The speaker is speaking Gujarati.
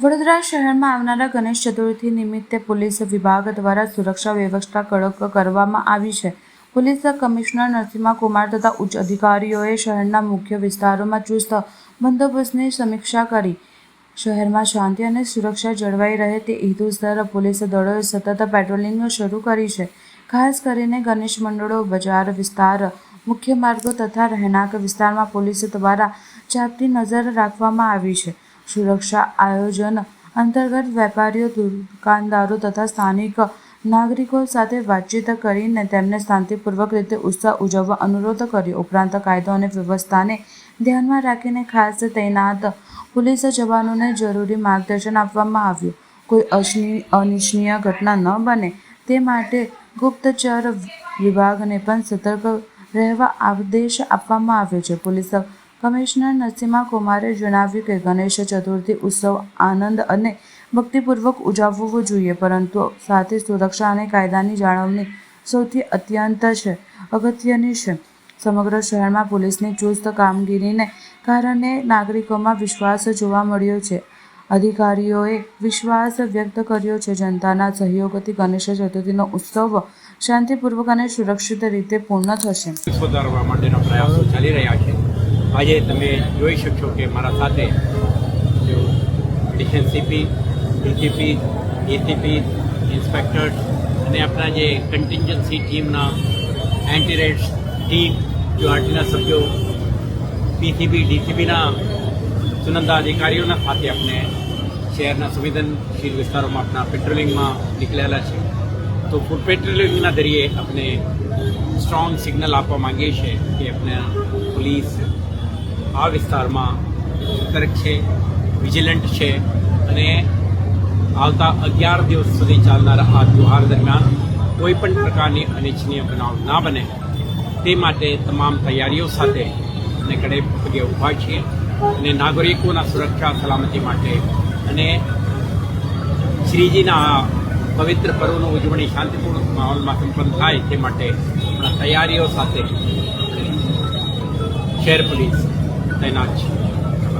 વડોદરા શહેરમાં આવનારા ગણેશ ચતુર્થી નિમિત્તે પોલીસ વિભાગ દ્વારા સુરક્ષા વ્યવસ્થા કડક કરવામાં આવી છે. પોલીસ કમિશનર નરસિંહા કુમાર તથા ઉચ્ચ અધિકારીઓએ શહેરના મુખ્ય વિસ્તારોમાં ચુસ્ત બંદોબસ્તની સમીક્ષા કરી. શહેરમાં શાંતિ અને સુરક્ષા જળવાઈ રહે તે હેતુસર પોલીસ દળોએ સતત પેટ્રોલિંગ શરૂ કરી છે. ખાસ કરીને ગણેશ મંડળો, બજાર વિસ્તાર, મુખ્ય માર્ગો તથા રહેણાંક વિસ્તારમાં પોલીસ દ્વારા ચાપતી નજર રાખવામાં આવી છે. સુરક્ષા આયોજન અંતર્ગત વેપારીઓ, દુકાનદારો તથા સ્થાનિક નાગરિકો સાથે વાતચીત કરીને તેમને શાંતિપૂર્વક રીતે ઉત્સવ ઉજવવા અનુરોધ કર્યો. ઉપરાંત કાયદો અને વ્યવસ્થાને ધ્યાનમાં રાખીને ખાસ તૈનાત પોલીસ જવાનોને જરૂરી માર્ગદર્શન આપવામાં આવ્યું. કોઈ અશની, અનિચ્છનીય ઘટના ન બને તે માટે ગુપ્તચર વિભાગને પણ સતર્ક રહેવા આદેશ આપવામાં આવ્યો છે. પોલીસ કમિશનર નરસિંહા કુમારે જણાવ્યું કે ગણેશ ચતુર્થી ઉત્સવ આનંદ અને ભક્તિપૂર્વક ઉજવવો જોઈએ, પરંતુ સાથે સુરક્ષા અને કાયદાની જાળવણી સૌથી અત્યંત છે, અગત્યની છે. સમગ્ર શહેરમાં પોલીસની ચુસ્ત કામગીરીને કારણે નાગરિકોમાં વિશ્વાસ જોવા મળ્યો છે. અધિકારીઓએ વિશ્વાસ વ્યક્ત કર્યો છે, જનતાના સહયોગથી ગણેશ ચતુર્થીનો ઉત્સવ શાંતિપૂર્વક અને સુરક્ષિત રીતે પૂર્ણ થશે. સુધારવા માટેના પ્રયાસો ચાલી રહ્યા છે. આજે તમે જોઈ શકશો કે મારા સાથે જો ડીએનસીપી ડીસીપી એસીપી ઇન્સ્પેક્ટર્સ અને આપણા જે કન્ટિન્જન્સી ટીમના એન્ટી રેડ્સ ટીમ આરટીના સભ્યો પીસીબી, ડીસીબીના ચુનંદા અધિકારીઓના સાથે આપણે શહેરના સંવેદનશીલ વિસ્તારોમાં આપણા પેટ્રોલિંગમાં નીકળેલા છે. તો ફૂડ પેટ્રોલિંગના દરિયે આપણે સ્ટ્રોંગ સિગ્નલ આપવા માંગીએ છીએ કે આપણે પોલીસ આ વિસ્તારમાં સતર્ક છે વિજિલન્ટ છે અને આવતા અગિયાર દિવસ સુધી ચાલનારા આ તહેવાર દરમિયાન કોઈ પણ પ્રકારની અનિચ્છનીય બનાવ ના બને. તે માટે તમામ તૈયારીઓ સાથે અને કડે પગે ઊભા છીએ અને નાગરિકોના સુરક્ષા, સલામતી માટે અને શ્રીજીના પવિત્ર પર્વનું ઉજવણી શાંતિપૂર્ણ માહોલમાં સંપન્ન થાય તે માટે તૈયારીઓ સાથે. શહેર પોલીસ. તૈનાત છે